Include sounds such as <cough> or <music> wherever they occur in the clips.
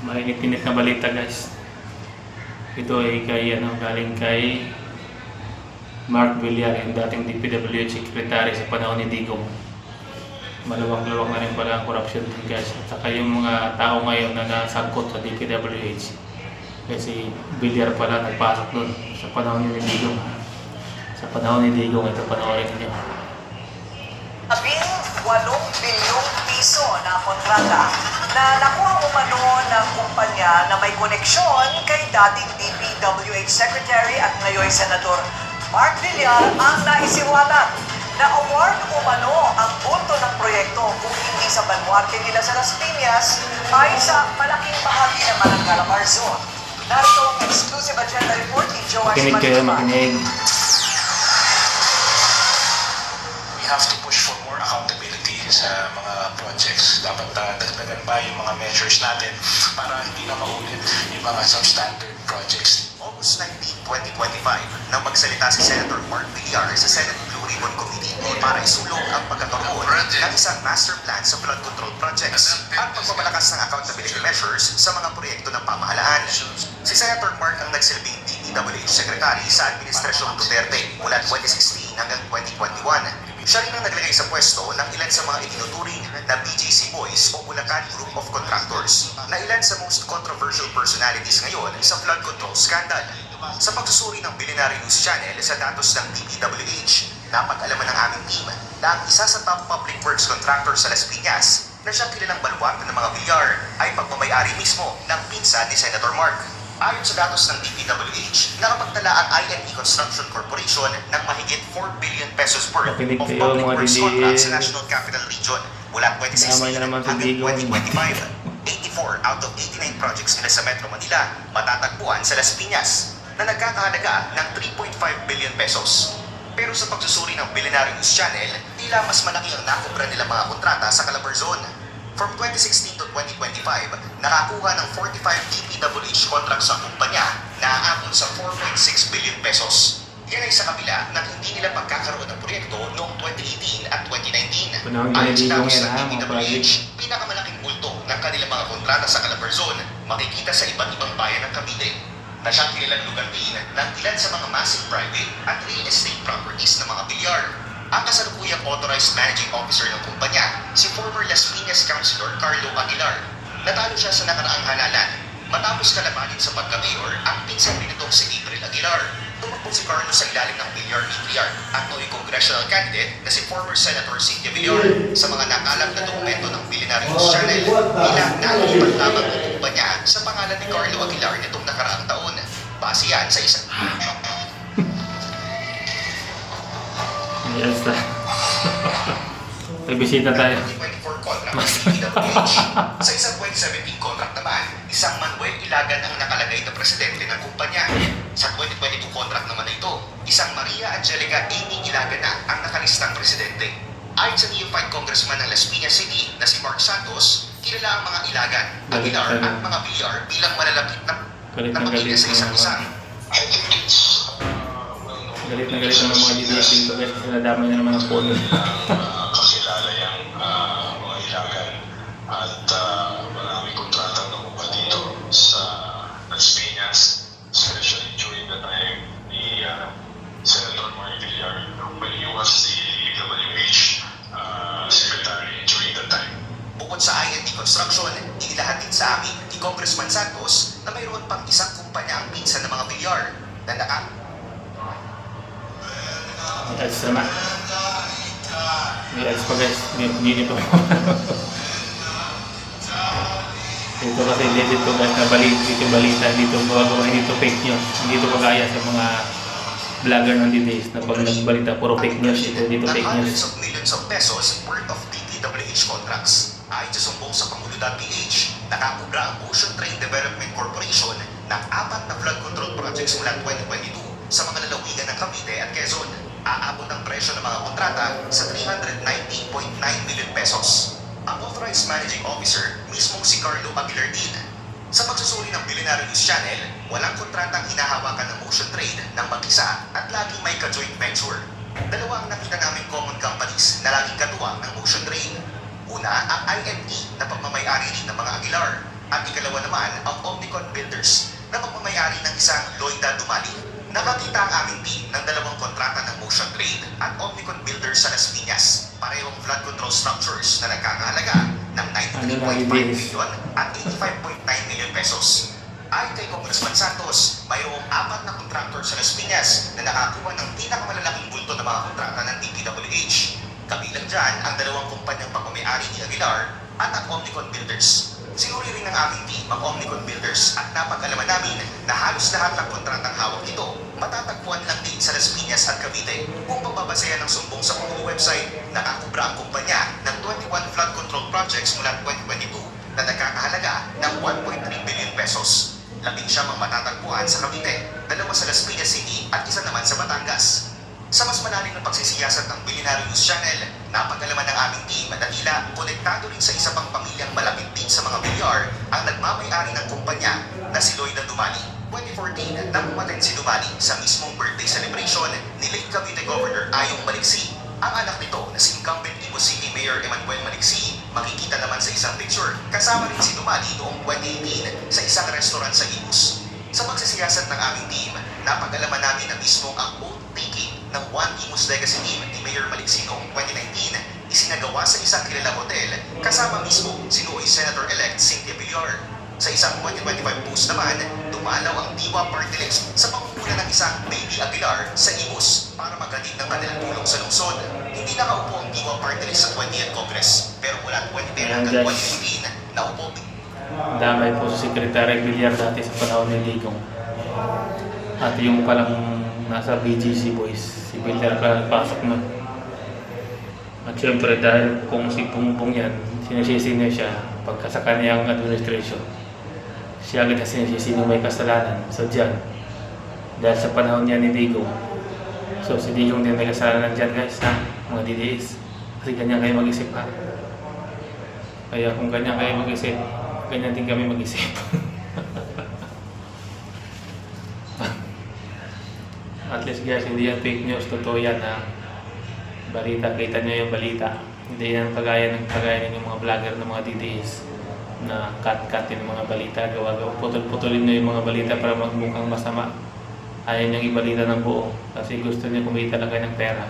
Mainit-init na balita guys. Ito ay kay ano, galing kay Mark Villar, yung dating DPWH secretary sa panahon ni Digong. Maluwang-luwang na rin pala ang corruption din guys. At saka yung mga tao ngayon na nasangkot sa DPWH. Kasi Villar pala nagpasok doon sa panahon ni Digong. Sa panahon ni Digong, ito panoorin niyo. Labing walong bilyong piso na kontrata na nakuha umano ng kumpanya na may koneksyon kay dating DPWH Secretary at ngayon Senador Mark Villar ang naisiwalat na award umano ang punto ng proyekto kung hindi sa Banuarte nila sa Las Piñas ay sa malaking bahagi naman ng Calamar Zone. Narito ang exclusive agenda report ni Joash Makinig kayo, makinig. we have to Dapat uh, dagdagan pa yung mga measures natin para hindi na maulit yung mga substandard projects. August 19, 2025, nang magsalita si Senator Mark Villar sa Senate Blue Ribbon Committee para isulong ang pagkakaroon ng isang master plan sa flood control projects at pagpapalakas ng accountability measures sa mga proyekto ng pamahalaan. Si Senator Mark ang nagsilbing DPWH Secretary sa Administrasyon Duterte mula 2016 hanggang 2021. Siya rin ang naglagay sa pwesto ng ilan sa mga itinuturing na BGC Boys o Bulacan Group of Contractors na ilan sa most controversial personalities ngayon sa flood control scandal. Sa pagsusuri ng Billionaire News Channel sa datos ng DPWH, napag-alaman ng aming team na ang isa sa top public works contractor sa Las Piñas na siyang kilalang baluarte ng mga bilyar ay pagmamayari mismo ng pinsa ni Senator Mark. Ayon sa datos ng DPWH, nakapagtala ang INE Construction Corporation ng mahigit 4 billion pesos worth Makinig of kayo, public didi. contracts sa National Capital Region mula Damay 2016 na naman si hanggang Digong. 2025. 84 out of 89 projects nila sa Metro Manila matatagpuan sa Las Piñas na nagkakahalaga ng 3.5 billion pesos. Pero sa pagsusuri ng Billionaire News Channel, tila mas malaki ang nakubra nila mga kontrata sa Calabar Zone. From 2016 to 2025, nakakuha ng 45 DPWH contracts sa kumpanya na aabot sa 4.6 billion pesos. Yan ay sa kabila ng hindi nila pagkakaroon ng proyekto noong 2018 at 2019. Panahon Ayon sa datos ng DPWH, pinakamalaking multo ng kanilang mga kontrata sa Calabar Zone makikita sa iba't ibang bayan ng Cavite na siyang kilalang lugar din ng ilan sa mga massive private at real estate properties ng mga bilyar. Ang kasalukuyang authorized managing officer ng kumpanya, si former Las Piñas Councilor Carlo Aguilar. Natalo siya sa nakaraang halalan matapos kalabanin sa pagka-mayor ang pinsan rin nitong si April Aguilar. Tumakbo si Carlo sa ilalim ng Villar Matriarch at noong congressional candidate na si former Senator Cynthia Villar sa mga nakalap na dokumento ng Billionaire News Channel bilang nalilipat lamang ang kumpanya sa pangalan ni Carlo Aguilar nitong nakaraang taon. Base yan sa isang Yes, na. May bisita tayo. 2024 contract ng DPWH. Sa isang 2017 contract naman, isang Manuel Ilagan ang nakalagay na presidente ng kumpanya. Sa 2022 contract naman na ito, isang Maria Angelica Amy Ilagan na ang nakalistang presidente. Ayon sa neophyte congressman ng Las Piñas City na si Mark Santos, kilala ang mga Ilagan, Aguilar at mga Villar bilang malalapit na, na pamilya sa ng galit na galit ng mga DDS dito guys. Nadamay na naman ang pondo. uh, kakilala yung uh, mga ilagan at uh, marami kontratang nakuha dito sa Piñas, especially during the time ni Senator Mark Villar when he was the DPWH uh, Secretary during that time. Bukod sa INT Construction, inilahat din sa amin ni Congressman Santos Ads naman. May ads pa guys. Hindi, pa. <laughs> dito kasi dito guys na balita, dito balita, dito gumagawa, dito fake news. Hindi ito kagaya sa mga vlogger ng DDS na pag nagbalita puro fake news. Ito dito fake hundreds news. of millions of pesos worth of DPWH contracts. Ayon sa sumbong sa Pangulo.ph, nakakubra ang Ocean Train Development Corporation ng apat na flood control projects mula 2022 sa mga lalawigan ng Cavite at Quezon. Aabot ang presyo ng mga kontrata sa 390.9 million pesos. Ang authorized managing officer, mismong si Carlo Aguilar din, sa pagsusuri ng Billionaire News Channel, walang kontratang hinahawakan ng Ocean Trade ng mag-isa at laging may ka-joint venture. Dalawa ang nakita naming common companies na laging katuwang ng Ocean Trade. Una, ang IME na pagmamayari rin ng mga Aguilar At ikalawa naman ang Omnicon Builders na magmamayari ng isang Loida Dumali. Nakakita ang sa Las Piñas, parehong flood control structures na nagkakahalaga ng 93.5 million at 85.9 million pesos. Ayon kay Congressman Santos, mayroong apat na kontraktor sa Las Piñas na nakakuha ng pinakamalalaking bulto ng mga kontrata ng DPWH. Kabilang dyan ang dalawang kumpanyang pagmamayari ni Aguilar at ang Omnicon Builders. Sinuri rin ng aming team ang Omnicon Builders at napag-alaman namin na halos lahat ng kontratang hawak nito matatagpuan lang din sa Las Piñas at Cavite. Kung pagbabasehan ng sumbong sa Pangulo website, nakakubra ang kumpanya ng 21 flood control projects mula 2022 na nagkakahalaga ng 1.3 billion pesos. Labing siyam ang matatagpuan sa Cavite, dalawa sa Las Piñas City at isa naman sa Batangas. Sa mas malalim na pagsisiyasat ng Billionaire News Channel, napag-alaman ng aming team na tila konektado rin sa isa pang pamilyang malapit din sa mga bilyar ang nagmamayari ng kumpanya na si Lloyda Dumali. 2014, nang umaten si Dumali sa mismong birthday celebration ni late Cavite Governor Ayong Maliksi. Ang anak nito na si incumbent Imus City Mayor Emmanuel Maliksi, makikita naman sa isang picture kasama rin si Dumali noong 2018 sa isang restaurant sa Imus. Sa pagsisiyasat ng aming team, napag-alaman namin na mismo ang oath taking ng One Imus Legacy Team ni Mayor Maliksi noong 2019 isinagawa sa isang kilalang hotel kasama mismo si Noy Senator-elect Cynthia Villar. Sa isang 2025 post naman, dumalaw ang Diwa Party List sa pangunguna ng isang Baby Aguilar sa Imus para maghatid ng kanilang tulong sa lungsod. Hindi nakaupo ang Diwa Party List sa 20th Congress, pero mula 2010 hanggang 2015, naupo Damay po si Secretary Villar dati sa panahon ni Digong. At yung palang nasa BGC boys, si Villar pala nagpasok na. At syempre dahil kung si Pungbong yan, sinisisi niya siya pagka sa kanyang administration. Siya agad na sinisisi ng may kasalanan. So dyan, dahil sa panahon niya ni Digong, so si Digong din may kasalanan dyan guys ha, mga DDS. Kasi ganyan kayo mag-isip ha. Kaya kung ganyan kayo mag-isip, ganyan din kami mag-isip. <laughs> At least guys, hindi yan fake news, totoo yan ha. Balita, kita nyo yung balita. Hindi yan kagaya ng kagaya ng mga vlogger ng mga DDS na cut-cut yung mga balita, gawa-gawa. Putol-putulin nyo yung mga balita para magmukhang masama. Ayaw niyang ibalita ng buo kasi gusto niya kumita lang kayo ng pera.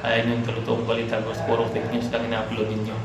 Ayaw niyang tulutoong balita, gusto puro fake news lang ina-upload ninyo.